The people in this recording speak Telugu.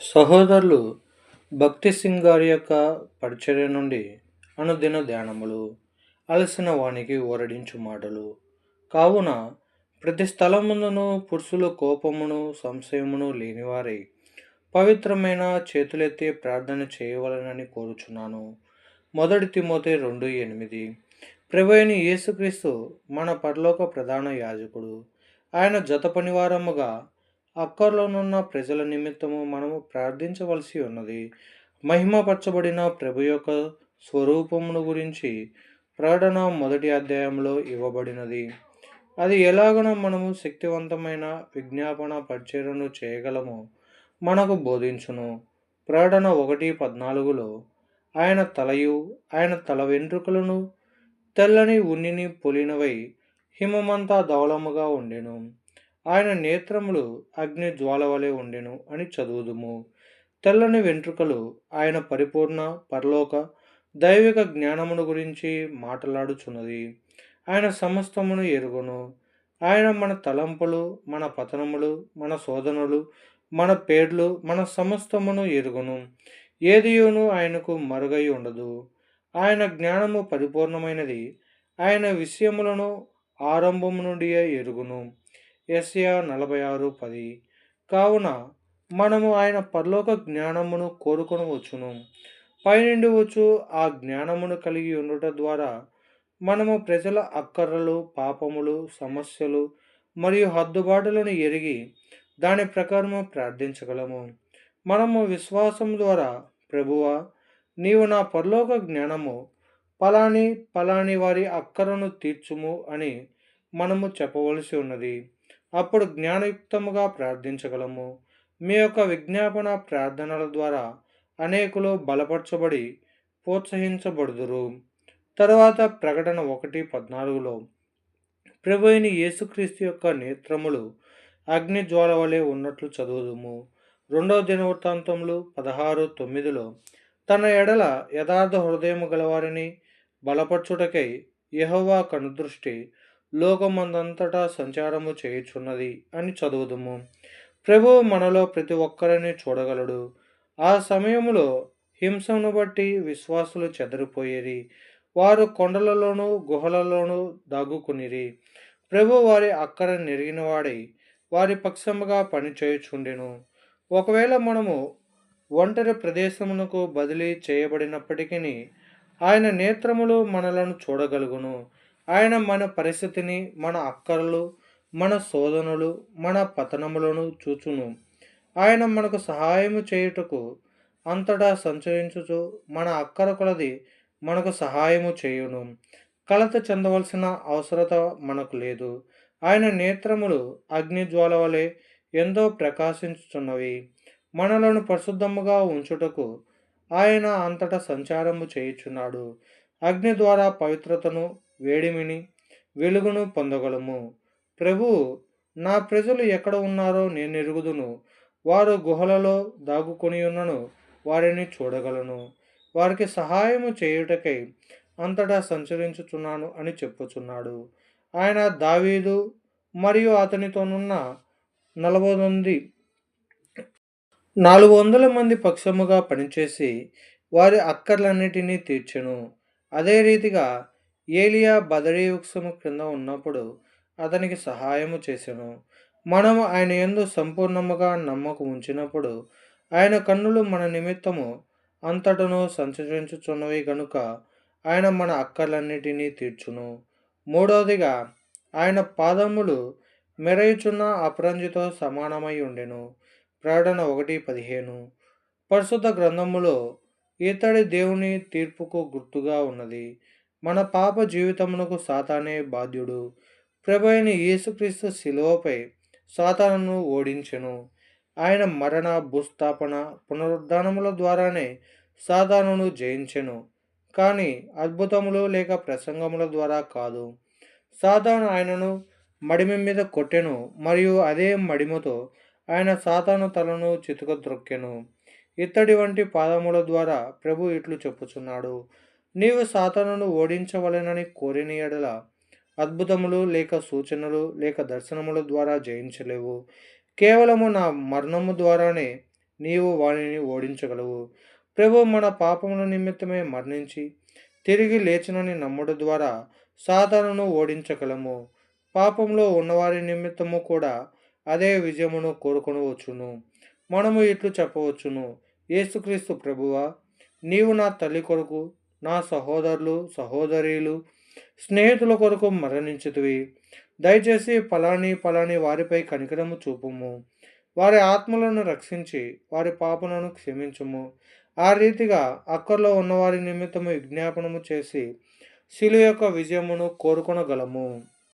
సహోదరులు భక్తి సింగ్ గారి యొక్క పరిచర్య నుండి అనుదిన ధ్యానములు అలసిన వానికి ఓరడించు మాటలు. కావున ప్రతి స్థలముందును పురుషులు కోపమును సంశయమును లేనివారై పవిత్రమైన చేతులెత్తి ప్రార్థన చేయవలనని కోరుచున్నాను. మొదటి తిమోతి రెండు ఎనిమిది. ప్రభుని యేసుక్రీస్తు మన పరలోక ప్రధాన యాజకుడు. ఆయన జత పనివారముగా అక్కర్లోనున్న ప్రజల నిమిత్తము మనము ప్రార్థించవలసి ఉన్నది. మహిమపరచబడిన ప్రభు యొక్క స్వరూపమును గురించి ప్రకటన మొదటి అధ్యాయంలో ఇవ్వబడినది. అది ఎలాగనో మనము శక్తివంతమైన విజ్ఞాపన పరిచయను చేయగలమో మనకు బోధించును. ప్రకటన ఒకటి పద్నాలుగులో ఆయన తలయు ఆయన తల వెంట్రుకలను తెల్లని ఉన్నిని పొలినవై హిమమంతా ధవలముగా ఉండెను. ఆయన నేత్రములు అగ్ని జ్వాల వలె ఉండెను అని చదువుదుము. తెల్లని వెంట్రుకలు ఆయన పరిపూర్ణ పరలోక దైవిక జ్ఞానమును గురించి మాట్లాడుచున్నది. ఆయన సమస్తమును ఎరుగును. ఆయన మన తలంపులు మన పతనములు మన శోధనలు మన పేర్లు మన సమస్తమును ఎరుగును. ఏదియోను ఆయనకు మరుగై ఉండదు. ఆయన జ్ఞానము పరిపూర్ణమైనది. ఆయన విషయములను ఆరంభము నుండి ఎరుగును. ఎస్యా నలభై ఆరు పది. కావున మనము ఆయన పరలోక జ్ఞానమును కోరుకొనవచ్చును పైనుండి వచ్చు ఆ జ్ఞానమును కలిగి ఉండటం ద్వారా మనము ప్రజల అక్కర్రలు పాపములు సమస్యలు మరియు హద్దుబాటులను ఎరిగి దాని ప్రకారము ప్రార్థించగలము. మనము విశ్వాసం ద్వారా ప్రభువా నీవు నా పరలోక జ్ఞానము పలాని పలాని వారి అక్కరను తీర్చుము అని మనము చెప్పవలసి ఉన్నది. అప్పుడు జ్ఞానయుక్తముగా ప్రార్థించగలము. మీ యొక్క విజ్ఞాపన ప్రార్థనల ద్వారా అనేకులు బలపరచబడి ప్రోత్సహించబడుదురు. తరువాత ప్రకటన ఒకటి పద్నాలుగులో ప్రభు అయిన యేసుక్రీస్తు యొక్క నేత్రములు అగ్ని జ్వాల వలె ఉన్నట్లు చదువుదుము. రెండవ దినవృత్తాంతములు పదహారు తొమ్మిదిలో తన ఎడల యథార్థ హృదయము గలవారిని బలపరచుటకై యహోవా కనుదృష్టి లోకమందంతటా సంచారము చేయుచున్నది అని చదువుదుము. ప్రభు మనలో ప్రతి ఒక్కరిని చూడగలడు. ఆ సమయంలో హింసను బట్టి విశ్వాసులు చెదరిపోయేది వారు కొండలలోనూ గుహలలోనూ దాగుకునిరి. ప్రభు వారి అక్కర నెరిగినవాడై వారి పక్షముగా పనిచేయుచుండెను. ఒకవేళ మనము ఒంటరి ప్రదేశమునకు బదిలీ చేయబడినప్పటికీ ఆయన నేత్రములు మనలను చూడగలుగును. ఆయన మన పరిస్థితిని మన అక్కరలు మన శోధనలు మన పతనములను చూచును. ఆయన మనకు సహాయము చేయుటకు అంతటా సంచరించుచు మన అక్కర కొలది మనకు సహాయము చేయును. కలత చెందవలసిన అవసరత మనకు లేదు. ఆయన నేత్రములు అగ్నిజ్వాల వలె ఎంతో ప్రకాశించుచున్నవి. మనలను పరిశుద్ధముగా ఉంచుటకు ఆయన అంతటా సంచారము చేయుచున్నాడు. అగ్ని ద్వారా పవిత్రతను వేడిమిని వెలుగును పొందగలము. ప్రభు నా ప్రజలు ఎక్కడ ఉన్నారో నేను ఎరుగుదును వారు గుహలలో దాగుకొని ఉన్నను వారిని చూడగలను. వారికి సహాయము చేయుటకై అంతటా సంచరించుచున్నాను అని చెప్పుచున్నాడు. ఆయన దావీదు మరియు అతనితోనున్న నలభై మంది నాలుగు వందల మంది పక్షముగా పనిచేసి వారి అక్కర్లన్నిటినీ తీర్చెను. అదే రీతిగా ఏలియా బదరీ వృక్షము క్రింద ఉన్నప్పుడు అతనికి సహాయము చేసెను. మనము ఆయన ఎందు సంపూర్ణముగా నమ్మకం ఉంచినప్పుడు ఆయన కన్నులు మన నిమిత్తము అంతటను సంచరించుచున్నవి గనుక ఆయన మన అక్కర్లన్నిటినీ తీర్చును. మూడవదిగా ఆయన పాదములు మెరయుచున్న అపరంజితో సమానమై ఉండెను. ప్రకటన ఒకటి పదిహేను. పరిశుద్ధ గ్రంథములో ఇతడి దేవుని తీర్పుకు గుర్తుగా ఉన్నది. మన పాప జీవితమునకు సాతానే బాధ్యుడు. ప్రభైన యేసుక్రీస్తు శిలువపై సాతానను ఓడించెను. ఆయన మరణ భూస్థాపన పునరుద్ధానముల ద్వారానే సాతానును జయించెను. కానీ అద్భుతములు లేక ప్రసంగముల ద్వారా కాదు. సాతాను ఆయనను మడిమి మీద కొట్టెను మరియు అదే మడిమతో ఆయన సాతాను తలను చితుకద్రొక్కెను ఇత్తడి వంటి పాదముల ద్వారా ప్రభు ఇట్లు చెప్పుచున్నాడు. నీవు సాతానును ఓడించవలెనని కోరిన ఎడల అద్భుతములు లేక సూచనలు లేక దర్శనముల ద్వారా జయించలేవు. కేవలము నా మరణము ద్వారానే నీవు వాణిని ఓడించగలవు. ప్రభు మన పాపముల నిమిత్తమే మరణించి తిరిగి లేచినని నమ్ముడు ద్వారా సాతానును ఓడించగలము. పాపంలో ఉన్నవారి నిమిత్తము కూడా అదే విజయమును కోరుకొనవచ్చును. మనము ఇట్లు చెప్పవచ్చును. యేసుక్రీస్తు ప్రభువా నీవు నా తల్లి కొరకు నా సహోదరులు సహోదరీలు స్నేహితుల కొరకు మరణించుతువి దయచేసి పలాని పలాని వారిపై కనికరము చూపుము. వారి ఆత్మలను రక్షించి వారి పాపలను క్షమించుము. ఆ రీతిగా అక్కర్లో ఉన్నవారి నిమిత్తము విజ్ఞాపనము చేసి శిలు యొక్క విజయమును కోరుకొనగలము.